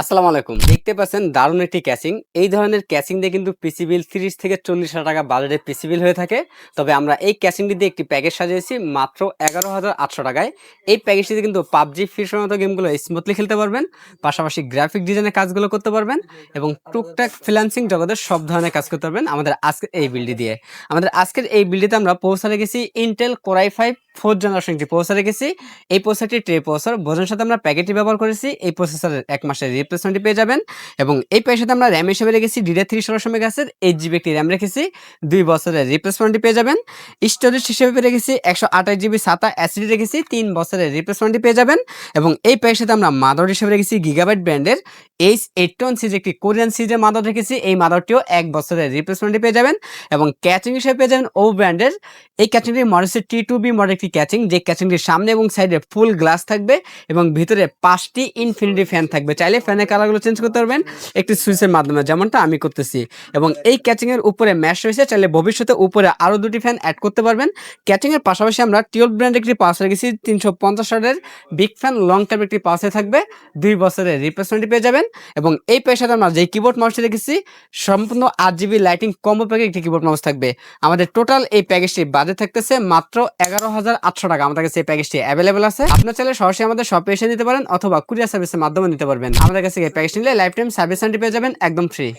আসসালামু আলাইকুম। দেখতে পাচ্ছেন দারুণ একটি ক্যাচিং এই ধরনের ক্যাচিং দিয়ে কিন্তু পিসি বিল তিরিশ থেকে চল্লিশ হাজার টাকা বাজারে পিসি বিল হয়ে থাকে। তবে আমরা এই ক্যাচিংটি দিয়ে একটি প্যাকেজ সাজিয়েছি মাত্র এগারো হাজার আটশো টাকায়। এই প্যাকেজটিতে কিন্তু পাবজি ফিশার মতো গেমগুলো স্মুথলি খেলতে পারবেন। পাশাপাশি গ্রাফিক ডিজাইনের কাজগুলো করতে পারবেন এবং টুকটাক ফ্রিল্যান্সিং জগতের সব ধরনের কাজ করতে পারবেন আমাদের আজকের এই বিলটি দিয়ে। আমাদের আজকের এই বিলটিতে আমরা পৌঁছা রেখেছি Intel core i five fourth generation একটি প্রসেসর রেখেছি, এই প্রসেসরটি ট্রে প্রসেসর বোঝার সাথে আমরা প্যাকেটটি ব্যবহার করেছি, এই প্রসেসরের এক মাসের রিপ্লেসমেন্টটি পেয়ে যাবেন এবং এই প্যাকের সাথে আমরা র্যাম হিসেবে রেখেছি ডিডে থ্রি ষোলোশো মেগাসের এইট জিবি একটি র্যাম রেখেছি, দুই বছরের রিপ্লেসমেন্টটি পেয়ে যাবেন। স্টোরেজ হিসেবে রেখেছি, একশো আঠাশ জিবি সাতা অ্যাসিডি রেখেছি, তিন বছরের রিপ্লেসমেন্টটি পেয়ে যাবেন এবং এই প্যাকের সাথে আমরা মাদার হিসেবে রেখেছি গিগাবাইট ব্র্যান্ডের এইচ এইট টন সিজ একটি কোরিয়ান সিজের মাদার রেখেছি। এই মাদারটিও এক বছরের রিপ্লেসমেন্টটি পেয়ে যাবেন এবং ক্যাচিং হিসেবে পেয়ে যাবেন ও ব্র্যান্ডের এই ক্যাচিংটির মডেল হচ্ছে টি টু বি মডেল একটি ক্যাচিং যে ক্যাচিংটির সামনে এবং সাইডে ফুল গ্লাস থাকবে এবং ভিতরে পাঁচটি ইনফিনিটি ফ্যান থাকবে। চাইলে ফ্যানের কালারগুলো চেঞ্জ করতে পারবেন একটি সুইচের মাধ্যমে, যেমনটা আমি করতেছি। এবং এই ক্যাচিংয়ের উপরে ম্যাশ রয়েছে। চাইলে ভবিষ্যতে উপরে আরও দুটি ফ্যান অ্যাড করতে পারবেন। ক্যাচিংয়ের পাশাপাশি আমরা টিউব ব্র্যান্ড একটি পাওয়ার রেখেছি। তিনশো পঞ্চাশ বিগ ফ্যান লং টাইম একটি পাওয়ার থাকবে। দুই বছরের রিপ্লেসমেন্টটি পেয়ে যাবেন। এবং এই পেশাতে আমরা যে কিবোর্ড মাউসটি দেখেছি, সম্পূর্ণ আট জিবি লাইটিং কম্বো প্যাকে একটি কিবোর্ড মাউস থাকবে। আমাদের টোটাল এই প্যাকেজটি বাজে থাকতেছে মাত্র এগারো হাজার আটশো টাকা। আমাদের কাছে এই প্যাকেজটি অ্যাভেলেবেল আছে। আপনার চাইলে সরাসরি আমাদের সব এসে নিতে পারেন অথবা কুরিয়ার সার্ভিসের মাধ্যমে নিতে পারবেন। আমাদের কাছে এই প্যাকেজ নিলে লাইফ টাইম সার্ভিস পেয়ে যাবেন, একদম ফ্রি